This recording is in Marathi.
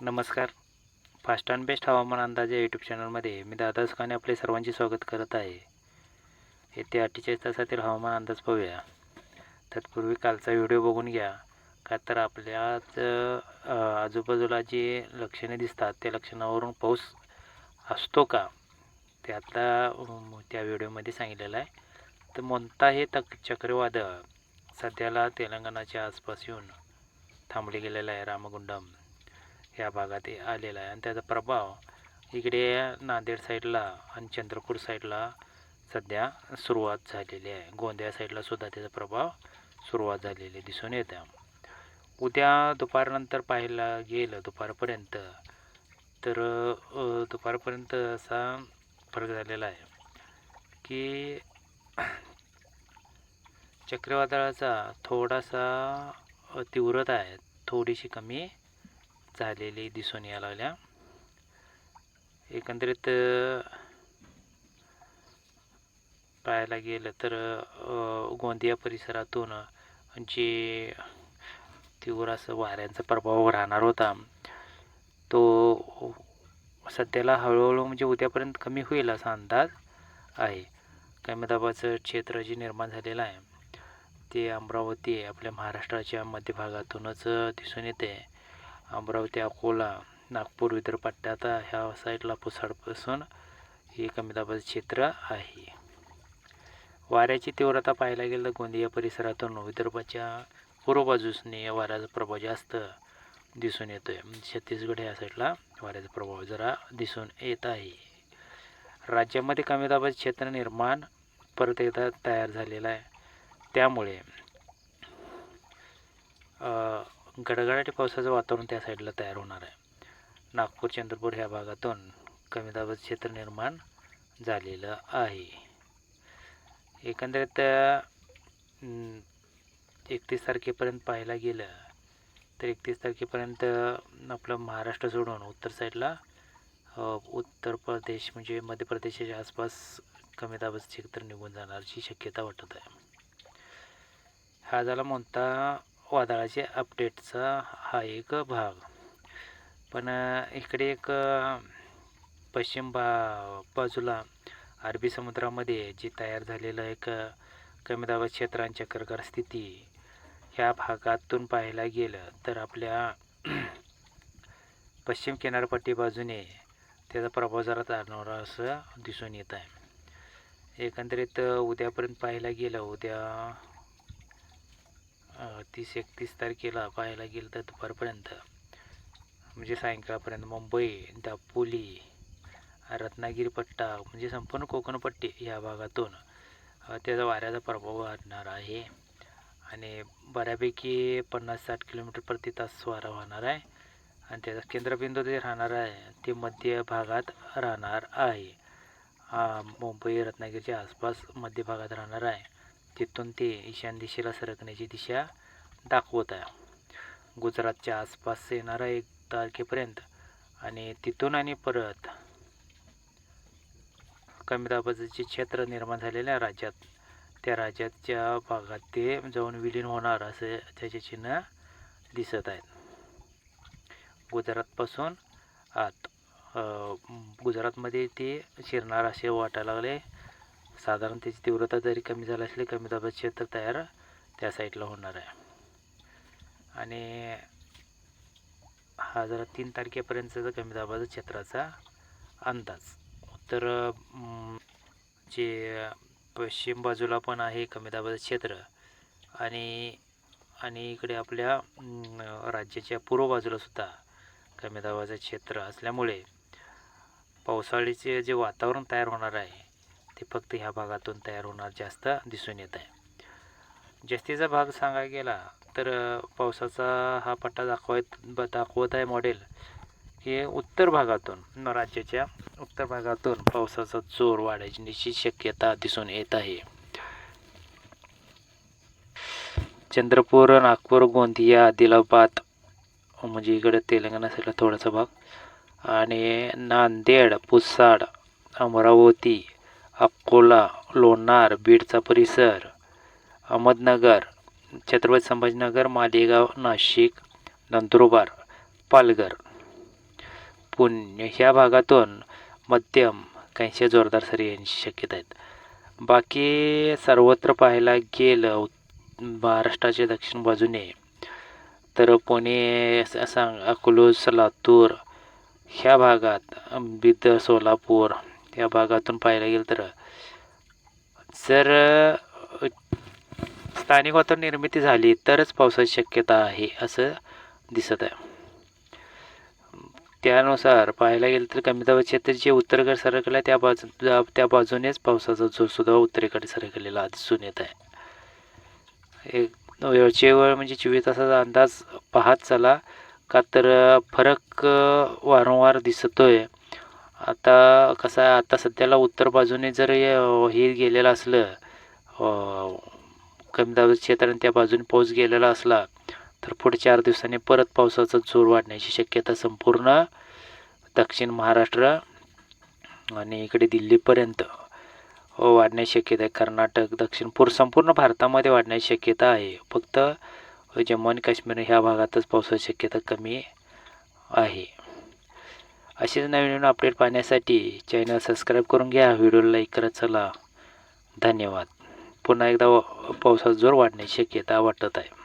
नमस्कार. फास्ट अँड बेस्ट हवामान अंदाज या यूट्यूब चॅनलमध्ये मी दादा सुखाने आपले सर्वांचे स्वागत करत आहे. येत्या अठ्ठेचाळीस तासातील हवामान अंदाज पाहूया. तत्पूर्वी कालचा व्हिडिओ बघून घ्या. का तर आपल्याच आजूबाजूला जे लक्षणे दिसतात त्या लक्षणावरून पाऊस असतो का? ते आता त्या व्हिडिओमध्ये सांगितलेलं आहे. तर म्हणता हे तक चक्रीवादळ सध्याला तेलंगणाच्या आसपास येऊन थांबले गेलेलं आहे रामगुंडम. या भागात आलेला आहे. आणि त्याचा प्रभाव इकडे नांदेड साईडला आणि चंद्रपूर साईडला सध्या सुरुवात झालेली आहे. गोंदिया साईडला सुद्धा त्याचा प्रभाव सुरुवात झालेली दिसून येते उद्या दुपारनंतर पाहायला गेलं दुपारपर्यंत तर दुपारपर्यंत असा फरक झालेला आहे की चक्रीवादळाचा थोडासा तीव्रता आहे. थोडीशी कमी झालेली दिसून यायला लागल्या. एकंदरीत पाहायला गेलं तर गोंदिया परिसरातून जे तीव्र असं वाऱ्यांचा प्रभाव राहणार होता तो सध्याला हळूहळू म्हणजे उद्यापर्यंत कमी होईल असा अंदाज आहे. कमी दाबाचं क्षेत्र जे निर्माण झालेलं आहे ते अमरावती आपल्या महाराष्ट्राच्या मध्य भागातूनच दिसून येते. अमरावती अकोला नागपूर विदर्भ पट्ट्यात ह्या साईडला पुसाडपासून हे कमी दाबाचं क्षेत्र आहे. वाऱ्याची तीव्रता पाहायला गेलं तर गोंदिया परिसरातून विदर्भाच्या पूर्व बाजूसने वाऱ्याचा प्रभाव जास्त दिसून येतो आहे छत्तीसगड ह्या साईडला वाऱ्याचा प्रभाव जरा दिसून येत आहे. राज्यामध्ये कमी दाबाचे क्षेत्र निर्माण परत एकदा तयार झालेलं आहे. त्यामुळे गडगडाटी पावसाचं वातावरण त्या साईडला तयार होणार आहे. नागपूर चंद्रपूर ह्या भागातून कमी दाबाचं क्षेत्र निर्माण झालेलं आहे. एकंदरीत एकतीस तारखेपर्यंत पाहायला गेलं तर एकतीस तारखेपर्यंत आपलं महाराष्ट्र सोडून उत्तर साईडला उत्तर प्रदेश म्हणजे मध्य प्रदेशाच्या आसपास कमी दाबाचं क्षेत्र निघून जाणारची शक्यता वाटत आहे. हा झाला म्हणता वादळाचे अपडेटचा हा एक भाग. पण इकडे एक पश्चिम बा बाजूला अरबी समुद्रामध्ये जे तयार झालेलं एक कमी दाबाच्या क्षेत्रांच्या चक्राकार स्थिती ह्या भागातून पाहायला गेलं तर आपल्या पश्चिम किनारपट्टी बाजूने त्याचा प्रभाव जरा जाणवला असं दिसून येत आहे एकंदरीत उद्यापर्यंत पाहायला गेलं उद्या तीस एकतीस तारखेला पाहायला गेलं तर दुपारपर्यंत म्हणजे सायंकाळपर्यंत मुंबई दापोली रत्नागिरी पट्टा म्हणजे संपूर्ण कोकणपट्टी या भागातून त्याचा वाऱ्याचा प्रभाव वाढणार आहे. आणि बऱ्यापैकी पन्नास साठ किलोमीटर प्रति तास वारा वाहणार आहे. आणि त्याचा केंद्रबिंदू जे राहणार आहे ते मध्य भागात राहणार आहे. मुंबई रत्नागिरीच्या आसपास मध्य भागात राहणार आहे. तिथून ते ईशान दिशेला सरकण्याची दिशा दाखवत आहे. गुजरातच्या आसपास येणार आहे एक तारखेपर्यंत आणि तिथून आणि परत कमी दाबाचे क्षेत्र निर्माण झालेलं आहे राज्यात त्या राज्याच्या भागात ते जाऊन विलीन होणार असे त्याचे चिन्ह दिसत आहेत. गुजरातपासून आत गुजरातमध्ये ते शिरणार असे वाटायला लागले. साधारण त्याची तीव्रता जरी कमी झाली असली कमी दाबाचं क्षेत्र तयार त्या साईडला होणार आहे. आणि हा जरा तीन तारखेपर्यंतचा कमी दाबाचा क्षेत्राचा अंदाज तर जे पश्चिम बाजूला पण आहे कमी दाबाचं क्षेत्र आणि आणि इकडे आपल्या राज्याच्या पूर्व बाजूला सुद्धा कमी दाबाचं क्षेत्र असल्यामुळे पावसाळीचे जे वातावरण तयार होणार आहे ते फक्त ह्या भागातून तयार होणार जास्त दिसून येत आहे. जास्तीचा भाग सांगायला गेला तर पावसाचा हा पट्टा दाखवत ब- दाखवत आहे मॉडेल हे उत्तर भागातून राज्याच्या उत्तर भागातून पावसाचा जोर वाढायची निश्चित शक्यता दिसून येत आहे. चंद्रपूर नागपूर गोंदिया आदिलाबाद म्हणजे इकडे तेलंगणा साईडला थोडासा भाग. आणि नांदेड पुसाड अमरावती अकोला लोणार बीडचा परिसर अहमदनगर छत्रपती संभाजीनगर मालेगाव नाशिक नंदुरबार पालघर. पुणे ह्या भागातून मध्यम काहीशा जोरदार सरी येण्याची शक्यता आहेत. बाकी सर्वत्र पाहायला गेलं महाराष्ट्राच्या दक्षिण बाजूने तर पुणे सांग अकलूज लातूर ह्या भागात बिदर सोलापूर या भागातून पाहायला गेलं तर. जर स्थानिक वातावरण निर्मिती झाली तरच पावसाची शक्यता आहे असं दिसत आहे. त्यानुसार पाहायला गेलं तर कमी दाबाचे क्षेत्र जे उत्तरेकडे सरकलं आहे त्या बाजू त्या- बाजूनेच पावसाचा जोर सुद्धा उत्तरेकडे सरकलेला दिसून येत आहे. एक वेळचे वेळ म्हणजे चोवीस तासाचा अंदाज पाहत चला का तर फरक वारंवार वारंवार दिसतोय. आता कसं आहे आता सध्याला उत्तर बाजूने जर हे- गेलेलं असलं कमी दाबाचं क्षेत्र आणि त्या बाजूने पाऊस गेलेला असला तर पुढे चार दिवसांनी परत पावसाचा जोर वाढण्याची शक्यता संपूर्ण दक्षिण महाराष्ट्र आणि इकडे दिल्लीपर्यंत वाढण्याची शक्यता आहे. कर्नाटक दक्षिण पूर संपूर्ण भारतामध्ये वाढण्याची शक्यता आहे. फक्त जम्मू आणि काश्मीर ह्या भागातच पावसाची शक्यता कमी आहे. असेच नवीन नवीन अपडेट पाहण्यासाठी चॅनल सबस्क्राईब करून घ्या. व्हिडिओला लाईक करत चला. धन्यवाद. पुन्हा एकदा पावसाचा जोर वाढण्याची शक्यता वाटत आहे.